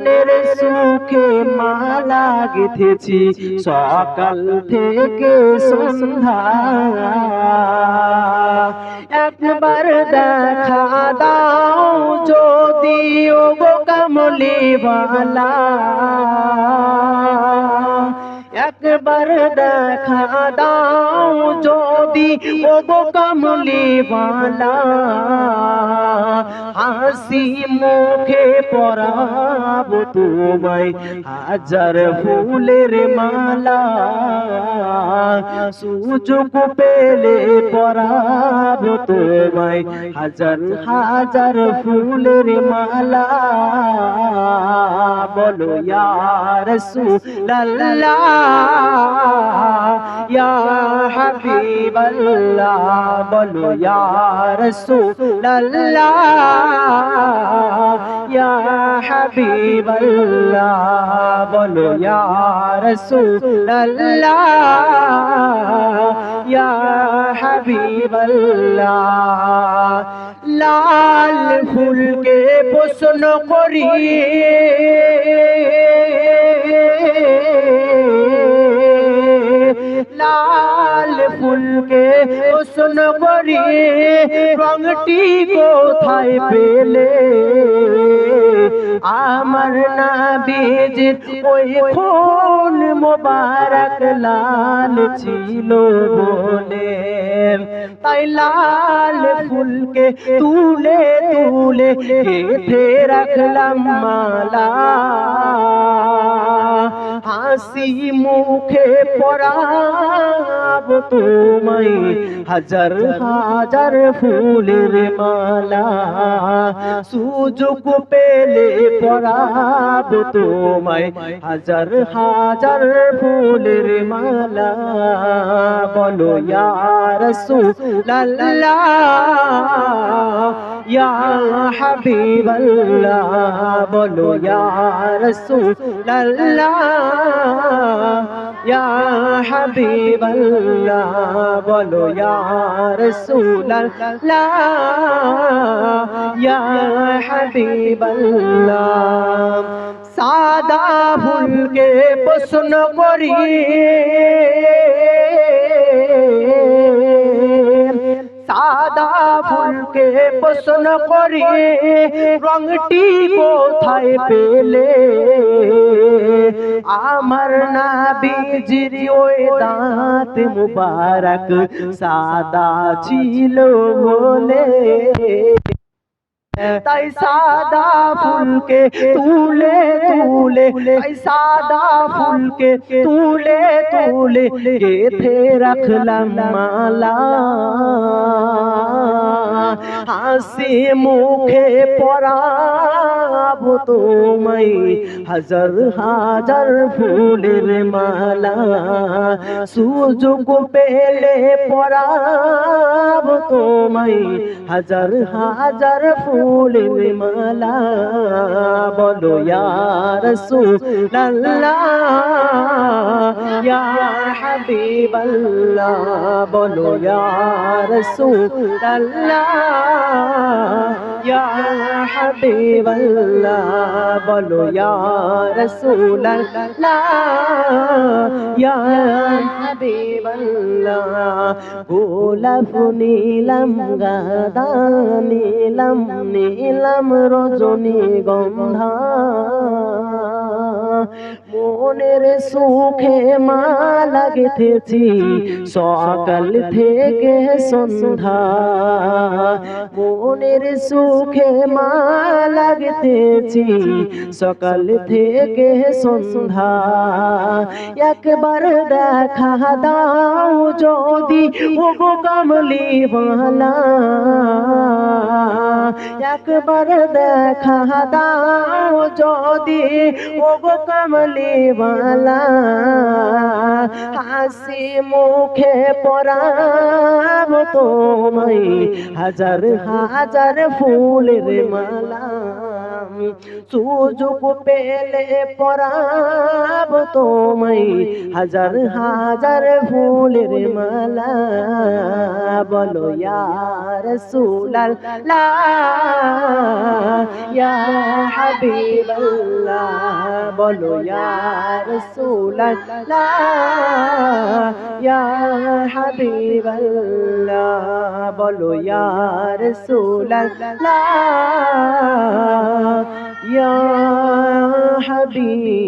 মনের সুখে মালা গেঁথেছি। সকাল থেকে সন্ধ্যা। একবার দেখা দাও যদি ও গো কামলি বালা। একবার দেখা দাও যদি ও গো কমলি বালা। হাসি মুখে পরাব তোমায়, হাজার ফুলের মালা। সুযোগ পেলে পরাব তোমায়, হাজার হাজার ফুলের মালা। বলো ইয়ার সুল্লাহ ইয়া হাবিবাল্লাহ বলো ইয়ার সুল্লাহ ইয়া হাবিবাল্লাহ বলো ইয়ার সুল্লাহ ইয়া হাবিবাল্লাহ লাল ফুলকে প্রশ্ন করি করি রংটি কোথায় পেলে? আমার না বীজ ওই খুন মোবারক লাল ছিল বলে। তাই লাল ফুলকে তুলে তুলে হেঁটে রাখলাম মালা। হাসি মুখে পরাব তোমায়। হাজার হাজার ফুলের মালা। সুযোগ পেলে পরাব তোমায়। হাজার হাজার ফুলের মালা। বলো ইয়ার সুল্লাহ ইয়া হাবিবাল্লাহ। বলো ইয়ার সুল্লাহ ইয়া হাবিবাল্লাহ, বলো ইয়ার সুল্লাহ ইয়া হাবিবাল্লাহ, সাদা ফুলকে প্রশ্ন করি। সাদা ফুলকে প্রশ্ন করি, রংটি কোথায় পেলে? আমার না বীজির ওই দাঁত মুবারক সাদা ছিল বলে। তাই সাদা ফুলকে তুলে তুলে, তাই সাদা ফুলকে তুলে তুলে গেথে রাখলাম মালা। হাসি মুখে পরাব তোমায়, হাজার হাজার ফুলের মালা। সুযোগ পেলে পরাব তোমায়, হাজার হাজার ফুলের মালা বলো ইয়ার ইয়া হাবিবাল্লাহ। বলো ইয়ার সুল্লাহ ইয়া হাবিবাল্লাহ বলো ইয়ার সুল্লাহ ইয়া হাবিবাল্লাহ গোলাপ নীলাম গাদা নীলাম নীলাম রজনী গন্ধা মনের সুখে মালা গেথেছি সকাল থেকে সন্ধ্যা মনের সুখে মালা গেথেছি সকাল থেকে সন্ধ্যা একবার দেখা দাও যদি ও গো কমলি বালা একবার দেখা দাও যদি ও গো কমলি কামলিওয়ালা হাসি মুখে পরাব তোমায়, হাজার হাজার ফুলের মালা। সুযোগ পেলে পরাব তোমায়, হাজার হাজার ফুলের মালা। বলো ইয়া হাবিবাল্লাহ। বলো ইয়া হাবিবাল্লাহ। বলো সুলাল্লাহ ইয়া হাবিবাল্লাহ।